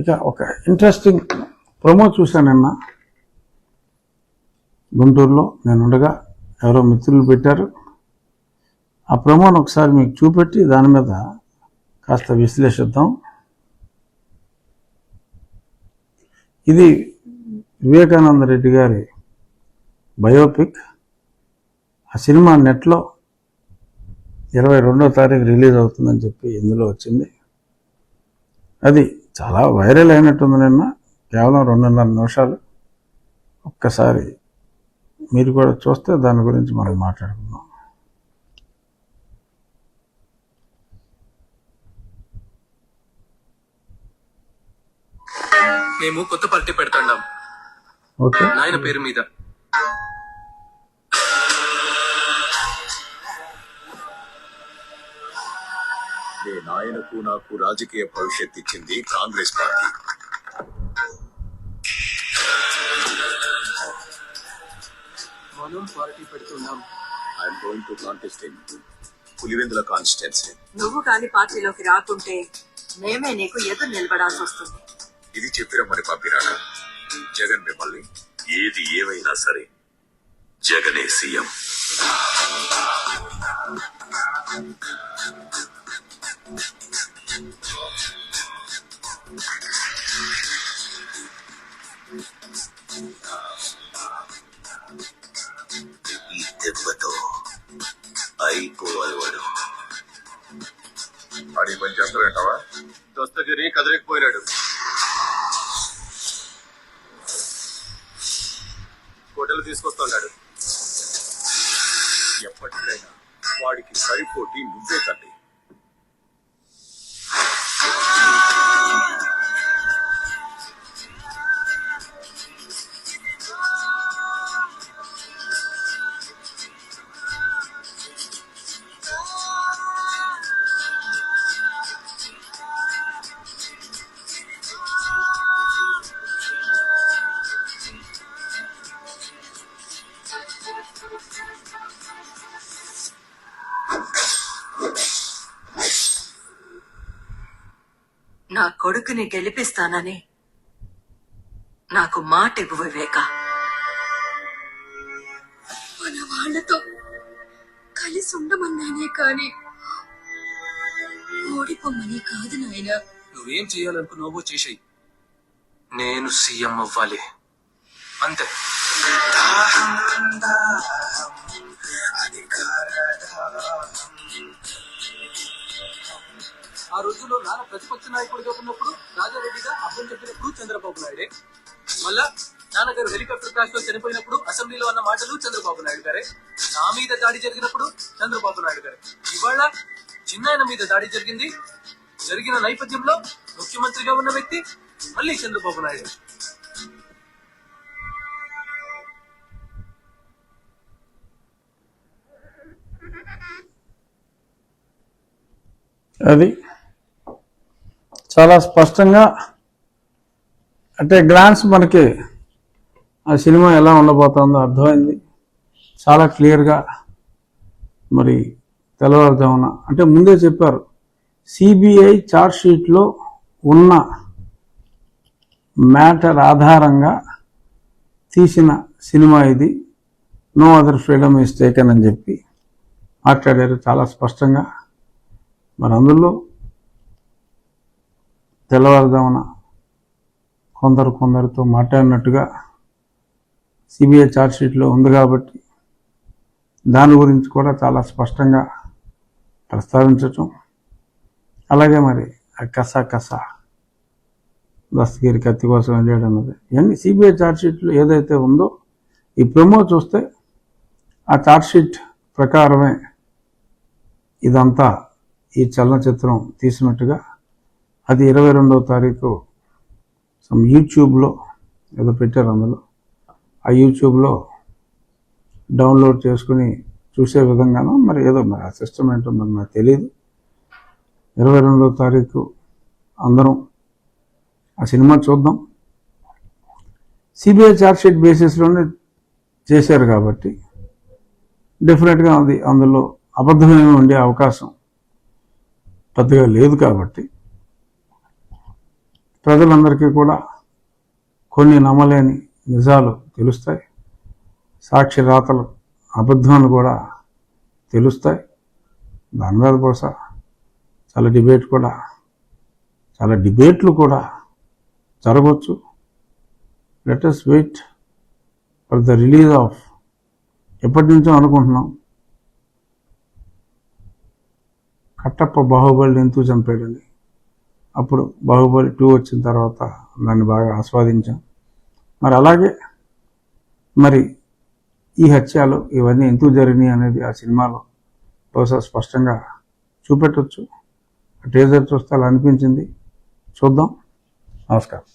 ఇక ఒక interesting promo చూశాను నిన్న గుంటూరులో నేను ఉండగా ఎవరో మిత్రులు పెట్టారు. ఆ ప్రమోను ఒకసారి మీకు చూపెట్టి దాని మీద కాస్త విశ్లేషిద్దాం. ఇది వివేకానంద రెడ్డి గారి బయోపిక్ ఆ సినిమా నెట్లో ఇరవై రెండో తారీఖు రిలీజ్ అవుతుందని చెప్పి ఇందులో వచ్చింది. అది చాలా వైరల్ అయినట్టుంది నిన్న. కేవలం రెండున్నర నిమిషాలు. ఒక్కసారి మీరు కూడా చూస్తే దాని గురించి మనం మాట్లాడుకుందాం. మేము కొత్త పార్టీ పెడతాండాం ఓకే. నాయన పేరు మీద. నీ నాయనకు నాకు రాజకీయ భవిష్యత్ ఇచ్చింది కాంగ్రెస్ పార్టీ. మనం పార్టీ పెడుతున్నాం. I'm going to contest in Pulivendula constituency నువ్వు కాని పార్టీలోకి రాకుంటే మేమే నీకు ఎదురు నిలబడాల్సి వస్తుంది. ఇది చెప్పిన మరి పంపిరాక జగన్ మిమ్మల్ని ఏది ఏమైనా సరే జగనే సీఎం. ఈ దెబ్బతో అయిపోవాలి వాడు అడిగి పని చేస్తారంటావా దస్తగిరి కదిలేకపోయినాడు. కోటలు తీసుకొస్తున్నాడు ఎప్పటికైనా వాడికి సరిపోటీ నువ్వే తండ్రి నా కొడుకుని గెలిపిస్తానని. నాకు మాట ఇవ్వు వివేక. మన వాళ్ళతో కలిసి ఉండమన్నానే కాని ఓడిపోమని కాదు నాయనా. నువ్వేం చేయాలనుకున్నావో చేసేయి. నేను సీఎం అవ్వాలి. అంతే. ఆ రోజుల్లో నాన్న ప్రతిపక్ష నాయకుడిగా ఉన్నప్పుడు రాజారెడ్డిగా అర్థం చెప్పినప్పుడు చంద్రబాబు నాయుడే. మళ్ళా నాన్నగారు హెలికాప్టర్ క్రాష్లో చనిపోయినప్పుడు అసెంబ్లీలో అన్న మాటలు చంద్రబాబు నాయుడు గారే. నా మీద దాడి జరిగినప్పుడు చంద్రబాబు నాయుడు గారే. ఇవాళ చిన్నాయన మీద దాడి జరిగింది. జరిగిన నేపథ్యంలో ముఖ్యమంత్రిగా ఉన్న వ్యక్తి మళ్ళీ చంద్రబాబు నాయుడు. అది చాలా స్పష్టంగా అంటే గ్లాన్స్ మనకి ఆ సినిమా ఎలా ఉండబోతుందో అర్థమైంది. చాలా క్లియర్గా మరి తెల్లవారుజామున అంటే ముందే చెప్పారు. సిబిఐ షీట్లో ఉన్న మ్యాటర్ ఆధారంగా తీసిన సినిమా ఇది. No other freedom is taken అని చెప్పి మాట్లాడారు చాలా స్పష్టంగా. మరి అందులో తెల్లవారుజామున కొందరు కొందరితో మాట్లాడినట్టుగా సిబిఐ ఛార్జ్షీట్లో ఉంది కాబట్టి దాని గురించి కూడా చాలా స్పష్టంగా ప్రస్తావించటం అలాగే మరి ఆ కసా కసా దస్తగిరి కత్తి కోసం చేయడం అన్నది. ఇవన్నీ సిబిఐ ఛార్జ్షీట్లో ఏదైతే ఉందో ఈ ప్రమో చూస్తే ఆ ఛార్జ్షీట్ ప్రకారమే ఇదంతా ఈ చలనచిత్రం తీసినట్టుగా అది ఇరవై రెండవ తారీఖు. సమ్ యూట్యూబ్లో ఏదో పెట్టారు అందులో. ఆ యూట్యూబ్లో డౌన్లోడ్ చేసుకుని చూసే విధంగానో మరి ఏదో మరి ఆ సిస్టమ్ ఏంటో మరి నాకు తెలియదు ఇరవై రెండవ తారీఖు అందరం ఆ సినిమా చూద్దాం. సిబిఐ ఛార్జ్షీట్ బేసిస్లోనే చేశారు కాబట్టి డెఫినెట్గా అది అందులో అబద్ధమేమి ఉండే అవకాశం పెద్దగా లేదు కాబట్టి ప్రజలందరికీ కూడా కొన్ని నమ్మలేని నిజాలు తెలుస్తాయి. సాక్షి రాతలు అబద్ధాలు కూడా తెలుస్తాయి. దాని మీద బహుశా చాలా డిబేట్ కూడా చాలా డిబేట్లు కూడా జరగవచ్చు. Let wait for the release of ఎప్పటి నుంచో అనుకుంటున్నాం. కట్టప్ప బాహుబలి ఎందుకు చంపాడని అప్పుడు బాహుబలి టూ వచ్చిన తర్వాత దాన్ని బాగా ఆస్వాదించాం. మరి అలాగే మరి ఈ హత్యలు ఇవన్నీ ఎందుకు జరిగినాయి అనేది ఆ సినిమాలో బహుశా స్పష్టంగా చూపెట్టవచ్చు టీజర్ చూస్తే అలా అనిపించింది. చూద్దాం. నమస్కారం.